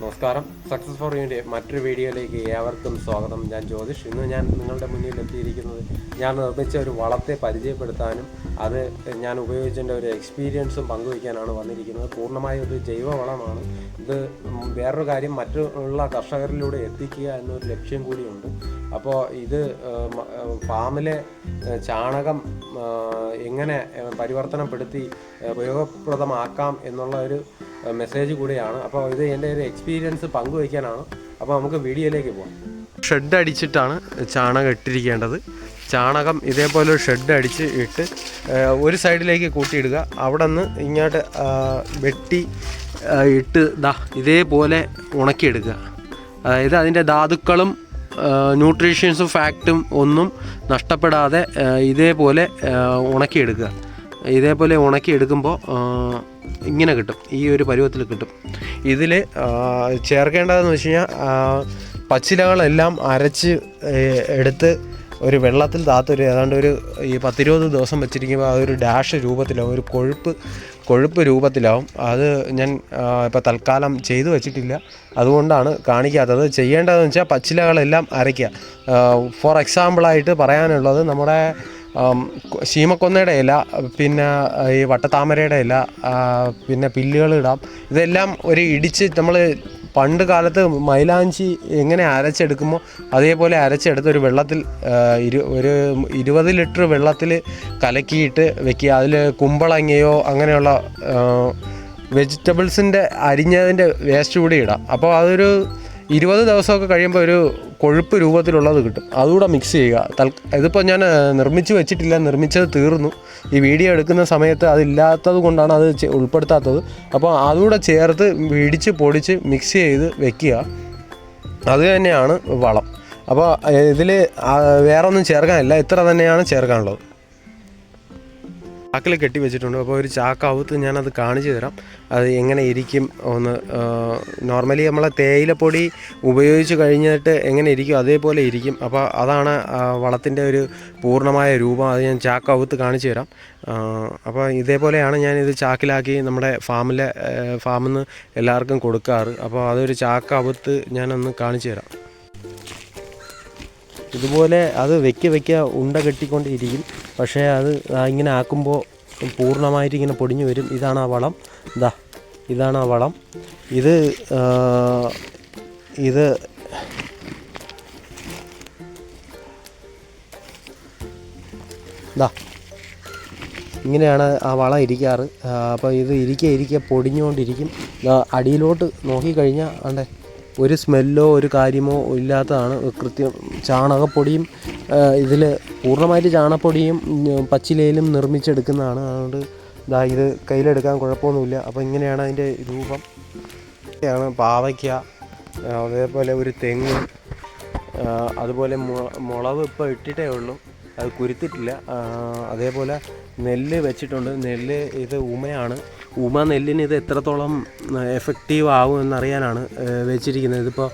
നമസ്കാരം. Success four യുവിന്റെ മറ്റൊരു വീഡിയോയിലേക്ക് ഏവർക്കും സ്വാഗതം. ഞാൻ ജ്യോതിഷ്. ഇന്ന് ഞാൻ നിങ്ങളുടെ മുന്നിൽ എത്തിയിരിക്കുന്നത് ഞാൻ നിർമ്മിച്ച ഒരു വളത്തെ പരിചയപ്പെടുത്താനും അത് ഞാൻ ഉപയോഗിച്ചതിന്റെ ഒരു എക്സ്പീരിയൻസും പങ്കുവയ്ക്കാനാണ് വന്നിരിക്കുന്നത്. പൂർണമായും ഒരു ജൈവ വളമാണ് ഇത് വേറൊരു കാര്യം മറ്റുള്ള കർഷകരിലൂടെ എത്തിക്കുക എന്നൊരു ലക്ഷ്യം കൂടിയുണ്ട്. അപ്പോൾ ഇത് ഫാമിലെ ചാണകം എങ്ങനെ പരിവർത്തനപ്പെടുത്തി ഉപയോഗപ്രദമാക്കാം എന്നുള്ള ഒരു മെസ്സേജ് കൂടെയാണ്. അപ്പോൾ ഇത് എന്റെ ഒരു എക്സ്പീരിയൻസ് പങ്കുവയ്ക്കാനാണ്. അപ്പോൾ നമുക്ക് വീഡിയോയിലേക്ക് പോകാം ഷെഡ് അടിച്ചിട്ടാണ് ചാണകം ഇട്ടിരിക്കേണ്ടത്. ചാണകം ഇതേപോലെ ഒരു ഷെഡ് അടിച്ച് ഇട്ട് ഒരു സൈഡിലേക്ക് കൂട്ടിയിടുക. അവിടെ നിന്ന് ഇങ്ങോട്ട് വെട്ടി ഇട്ട് ദാ ഇതേപോലെ ഉണക്കിയെടുക്കുക. അതായത് അതിന്റെ ധാതുക്കളും ന്യൂട്രീഷ്യൻസും ഫാക്റ്റും ഒന്നും നഷ്ടപ്പെടാതെ ഇതേപോലെ ഉണക്കിയെടുക്കുക. ഇതേപോലെ ഉണക്കി എടുക്കുമ്പോൾ ഇങ്ങനെ കിട്ടും. ഈ ഒരു പരുവത്തിൽ കിട്ടും. ഇതിൽ ചേർക്കേണ്ടതെന്ന് വെച്ച് കഴിഞ്ഞാൽ പച്ചിലകളെല്ലാം അരച്ച് എടുത്ത് ഒരു വെള്ളത്തിൽ താത്തൊരു ഏതാണ്ട് ഒരു ഈ പത്തിരുപത് ദിവസം വെച്ചിരിക്കുമ്പോൾ അതൊരു ഡാഷ് രൂപത്തിലാവും ഒരു കൊഴുപ്പ് കൊഴുപ്പ് രൂപത്തിലാവും. അത് ഞാൻ ഇപ്പോൾ തൽക്കാലം ചെയ്തു വെച്ചിട്ടില്ല. അതുകൊണ്ടാണ് കാണിക്കാത്തത്. ചെയ്യേണ്ടതെന്ന് വെച്ചാൽ പച്ചിലകളെല്ലാം അരയ്ക്കുക. ഫോർ എക്സാമ്പിളായിട്ട് പറയാനുള്ളത് നമ്മുടെ ശീമക്കൊന്നയുടെ ഇല പിന്നെ ഈ വട്ടത്താമരയുടെ ഇല പിന്നെ പില്ലുകൾ ഇടാം. ഇതെല്ലാം ഒരു ഇടിച്ച് നമ്മൾ പണ്ട് കാലത്ത് മൈലാഞ്ചി എങ്ങനെ അരച്ചെടുക്കുമോ അതേപോലെ അരച്ചെടുത്ത് ഒരു വെള്ളത്തിൽ ഇരു ഒരു ഇരുപത് ലിറ്റർ വെള്ളത്തിൽ കലക്കിയിട്ട് വെക്കുക. അതിൽ കുമ്പളങ്ങയോ അങ്ങനെയുള്ള വെജിറ്റബിൾസിന്റെ അരിഞ്ഞതിന്റെ വേസ്റ്റ് കൂടി ഇടാം. അപ്പോൾ അതൊരു ഇരുപത് ദിവസമൊക്കെ കഴിയുമ്പോൾ ഒരു കൊഴുപ്പ് രൂപത്തിലുള്ളത് കിട്ടും. അതുകൂടെ മിക്സ് ചെയ്യുക. തൽ ഇതിപ്പോൾ ഞാൻ നിർമ്മിച്ച് വെച്ചിട്ടില്ല. നിർമ്മിച്ചത് തീർന്നു. ഈ വീഡിയോ എടുക്കുന്ന സമയത്ത് അതില്ലാത്തത് കൊണ്ടാണ് അത് ഉൾപ്പെടുത്താത്തത്. അപ്പോൾ അതുകൂടെ ചേർത്ത് ഇടിച്ച് പൊടിച്ച് മിക്സ് ചെയ്ത് വെക്കുക. അത് തന്നെയാണ് വളം. അപ്പോൾ ഇതിൽ വേറൊന്നും ചേർക്കാനില്ല. ഇത്ര തന്നെയാണ് ചേർക്കാനുള്ളത്. ചാക്കിൽ കെട്ടി വെച്ചിട്ടുണ്ട്. അപ്പോൾ ഒരു ചാക്കകത്ത് ഞാനത് കാണിച്ചു തരാം. അത് എങ്ങനെ ഇരിക്കും ഒന്ന് നോർമലി നമ്മളെ തേയിലപ്പൊടി ഉപയോഗിച്ച് കഴിഞ്ഞിട്ട് എങ്ങനെ ഇരിക്കും അതേപോലെ ഇരിക്കും. അപ്പോൾ അതാണ് വളത്തിന്റെ ഒരു പൂർണമായ രൂപം. അത് ഞാൻ ചാക്കകത്ത് കാണിച്ചു തരാം. അപ്പോൾ ഇതേപോലെയാണ് ഞാനിത് ചാക്കിലാക്കി നമ്മുടെ ഫാമിലെ ഫാമിൽ നിന്ന് എല്ലാവർക്കും കൊടുക്കാറ്. അപ്പോൾ അതൊരു ചാക്കകത്ത് ഞാനൊന്ന് കാണിച്ചു തരാം. ഇതുപോലെ അത് വെക്കി വെക്കുക ഉണ്ട കെട്ടിക്കൊണ്ടിരിക്കും. പക്ഷേ അത് ഇങ്ങനെ ആക്കുമ്പോൾ പൂർണമായിട്ട് ഇങ്ങനെ പൊടിഞ്ഞു വരും. ഇതാണ് ആ വളം. ഇതാ ഇതാണ് ആ വളം. ഇത് ഇത് ഇതാ ഇങ്ങനെയാണ് ആ വളം ഇരിക്കാറ്. അപ്പോൾ ഇത് ഇരിക്കെ ഇരിക്കെ പൊടിഞ്ഞുകൊണ്ടിരിക്കും. അടിയിലോട്ട് നോക്കിക്കഴിഞ്ഞാൽ അണ്ടേ ഒരു സ്മെല്ലോ ഒരു കാര്യമോ ഇല്ലാത്തതാണ്. കൃത്യം ചാണകപ്പൊടിയും ഇതിൽ പൂർണമായിട്ട് ചാണകപ്പൊടിയും പച്ചിലയിലും നിർമ്മിച്ചെടുക്കുന്നതാണ്. അതുകൊണ്ട് ഇതാ ഇത് കയ്യിലെടുക്കാൻ കുഴപ്പമൊന്നുമില്ല. അപ്പോൾ ഇങ്ങനെയാണ് അതിന്റെ രൂപം. ാണ് പാവയ്ക്ക അതേപോലെ ഒരു തെങ്ങ് അതുപോലെ മു- മുളക് ഇപ്പോൾ ഇട്ടിട്ടേ ഉള്ളൂ. അത് കുരുത്തിട്ടില്ല. അതേപോലെ നെല്ല് വെച്ചിട്ടുണ്ട്. നെല്ല് ഇത് ഉമയാണ്. ഉമ നെല്ലിന് ഇത് എത്രത്തോളം എഫക്റ്റീവ് ആവും എന്നറിയാനാണ് വെച്ചിരിക്കുന്നത്. ഇതിപ്പോൾ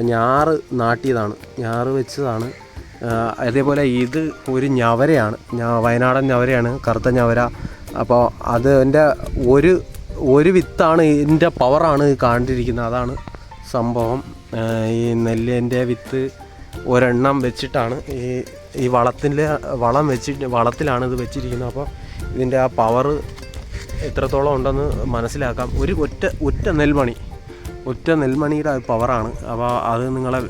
ഞാറ് നാട്ടിയതാണ്. ഞാറ് വെച്ചതാണ്. അതേപോലെ ഇത് ഒരു ഞവരയാണ്. വയനാടൻ ഞവരയാണ് കറുത്ത ഞവര. അപ്പോൾ അത് എന്റെ ഒരു ഒരു വിത്താണ് ഇതിന്റെ പവറാണ് ഈ കണ്ടിരിക്കുന്നത് അതാണ് സംഭവം. ഈ നെല്ലിന്റെ വിത്ത് ഒരെണ്ണം വെച്ചിട്ടാണ് ഈ ഈ വളത്തിന്റെ വളം വെച്ചിട്ട് വളത്തിലാണ് ഇത് വെച്ചിരിക്കുന്നത്. അപ്പോൾ ഇതിന്റെ ആ പവർ എത്രത്തോളം ഉണ്ടെന്ന് മനസ്സിലാക്കാം. ഒരു ഒറ്റ ഒറ്റ നെൽമണി ഒറ്റ നെൽമണിയുടെ പവറാണ്. അപ്പോൾ അത് നിങ്ങളെ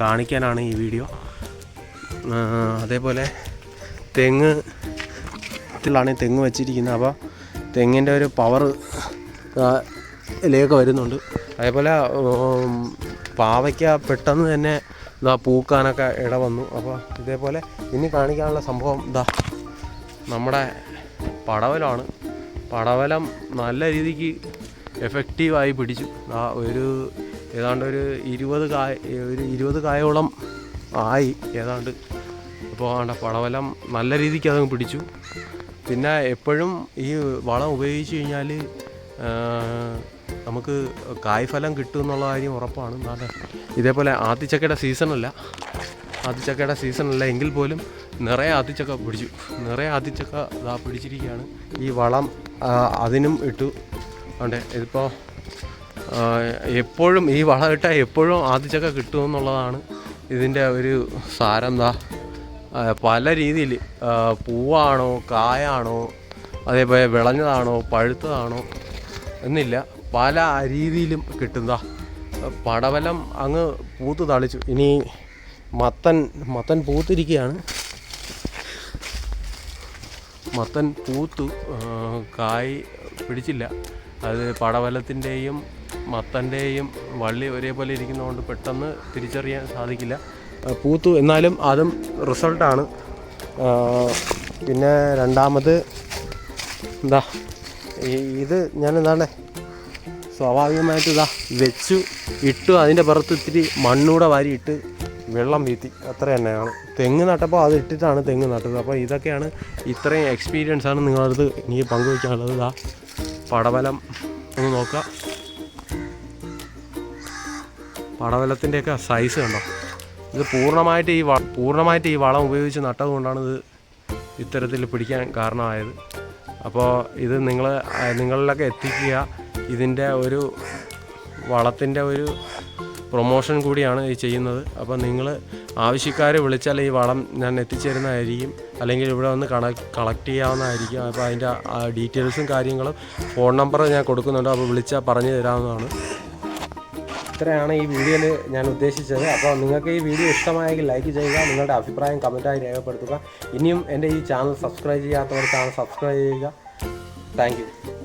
കാണിക്കാനാണ് ഈ വീഡിയോ. അതേപോലെ തെങ്ങ് ത്തിലാണ് തെങ്ങ് വെച്ചിരിക്കുന്നത്. അപ്പോൾ തെങ്ങിന്റെ ഒരു പവർ ഇതിലേക്ക് വരുന്നുണ്ട്. അതേപോലെ പാവയ്ക്ക പെട്ടെന്ന് തന്നെ ഇതാ പൂക്കാനൊക്കെ ഇട വന്നു. അപ്പോൾ ഇതേപോലെ ഇനി കാണിക്കാനുള്ള സംഭവം ഇതാ നമ്മുടെ പടവലമാണ് പടവലം നല്ല രീതിക്ക് എഫക്റ്റീവായി പിടിച്ചു. ആ ഒരു ഏതാണ്ട് ഒരു ഇരുപത് കായ ഒരു ഇരുപത് കായോളം ആയി ഏതാണ്ട്. അപ്പോൾ ആണ്ട പടവലം നല്ല രീതിക്ക് അതങ്ങ് പിടിച്ചു. പിന്നെ എപ്പോഴും ഈ വളം ഉപയോഗിച്ച് കഴിഞ്ഞാൽ നമുക്ക് കായ്ഫലം കിട്ടും എന്നുള്ള കാര്യം ഉറപ്പാണ്. നല്ല ഇതേപോലെ ആത്തിച്ചക്കയുടെ സീസണല്ല. ആത്തിച്ചക്കയുടെ സീസണല്ല എങ്കിൽ പോലും നിറയെ ആത്തിച്ചക്ക പിടിച്ചു. നിറയെ ആത്തിച്ചക്ക ഇതാ പിടിച്ചിരിക്കുകയാണ്. ഈ വളം അതിനും ഇട്ടു. അതെ ഇതിപ്പോൾ എപ്പോഴും ഈ വളം ഇട്ടാൽ എപ്പോഴും ആത്തിച്ചക്ക കിട്ടുമെന്നുള്ളതാണ് ഇതിന്റെ ഒരു സാരം എന്താ? പല രീതിയിൽ പൂവാണോ കായാണോ അതേപോലെ വിളഞ്ഞതാണോ പഴുത്തതാണോ എന്നില്ല പല രീതിയിലും കിട്ടുന്നതാ പടവലം അങ്ങ് പൂത്ത് തളിച്ചു. ഇനി മത്തൻ മത്തൻ പൂത്തിരിക്കുകയാണ്. മത്തൻ പൂത്തു കായ് പിടിച്ചില്ല. അത് പടവലത്തിന്റെയും മത്തന്റെയും വള്ളി ഒരേപോലെ ഇരിക്കുന്നതുകൊണ്ട് പെട്ടെന്ന് തിരിച്ചറിയാൻ സാധിക്കില്ല. പൂത്തു. എന്നാലും അതും റിസൾട്ടാണ്. പിന്നെ രണ്ടാമത് എന്താ ഇത് ഞാൻ എന്താണ് സ്വാഭാവികമായിട്ട് ഇതാ വെച്ചു ഇട്ടു അതിന്റെ പുറത്ത് ഇത്തിരി മണ്ണൂടെ വാരിയിട്ട് വെള്ളം വീത്തി. അത്ര തന്നെയാണ്. തെങ്ങ് നട്ടപ്പോൾ അത് ഇട്ടിട്ടാണ് തെങ്ങ് നട്ടത്. അപ്പോൾ ഇതൊക്കെയാണ് ഇത്രയും എക്സ്പീരിയൻസാണ് നിങ്ങളടുത്ത് എനിക്ക് പങ്കുവയ്ക്കാനുള്ളത് ഇതാ പടവലം. ഒന്ന് നോക്കുക പടവലത്തിന്റെയൊക്കെ സൈസ് കണ്ടോ? ഇത് പൂർണമായിട്ട് ഈ പൂർണമായിട്ട് ഈ വളം ഉപയോഗിച്ച് നട്ടത് കൊണ്ടാണ് ഇത് ഇത്തരത്തിൽ പിടിക്കാൻ കാരണമായത്. അപ്പോൾ ഇത് നിങ്ങൾ നിങ്ങളിലൊക്കെ എത്തിക്കുക. ഇതിന്റെ ഒരു വളത്തിന്റെ ഒരു പ്രൊമോഷൻ കൂടിയാണ് ഈ ചെയ്യുന്നത്. അപ്പോൾ നിങ്ങൾ ആവശ്യക്കാർ വിളിച്ചാൽ ഈ വളം ഞാൻ എത്തിച്ചേരുന്നതായിരിക്കും. അല്ലെങ്കിൽ ഇവിടെ വന്ന് കണക്ട് കളക്ട് ചെയ്യാവുന്നതായിരിക്കും. അപ്പോൾ അതിന്റെ ഡീറ്റെയിൽസും കാര്യങ്ങളും ഫോൺ നമ്പർ ഞാൻ കൊടുക്കുന്നുണ്ട്. അപ്പോൾ വിളിച്ചാൽ പറഞ്ഞു തരാവുന്നതാണ്. ഇത്രയാണ് ഈ വീഡിയോയിൽ ഞാൻ ഉദ്ദേശിച്ചത്. അപ്പോൾ നിങ്ങൾക്ക് ഈ വീഡിയോ ഇഷ്ടമായെങ്കിൽ ലൈക്ക് ചെയ്യുക നിങ്ങളുടെ അഭിപ്രായം കമന്റായി രേഖപ്പെടുത്തുക. ഇനിയും എന്റെ ഈ ചാനൽ സബ്സ്ക്രൈബ് ചെയ്യാത്തവർ ചാനൽ സബ്സ്ക്രൈബ് ചെയ്യുക താങ്ക്